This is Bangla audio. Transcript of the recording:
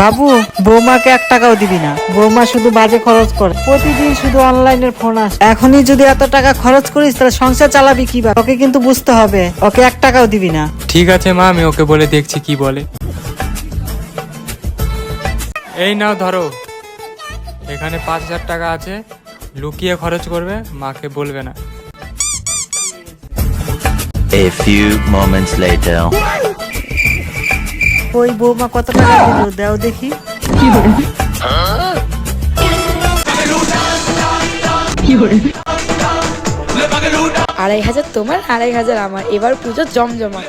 বাবু বৌমাকে এক টাকাও দিবি না। বৌমা শুধু বাজে খরচ করে। প্রতিদিন শুধু অনলাইনের ফোন আসে। এখনই যদি এত টাকা খরচ করিস তাহলে সংসার চালাবি কি ওকে কিন্তু বুঝতে হবে। ওকে এক টাকাও দিবি না। ঠিক আছে মা আমি ওকে বলে দেখছি কি বলে। এই নাও ধরো। এখানে পাঁচ হাজার টাকা আছে। লুকিয়ে খরচ করবে মাকে বলবে না। A few moments later. ওই বৌমা কত টাকা দিল? দাও দেখি। আড়াই হাজার তোমার আড়াই হাজার আমার। এবার পুজো জমজমা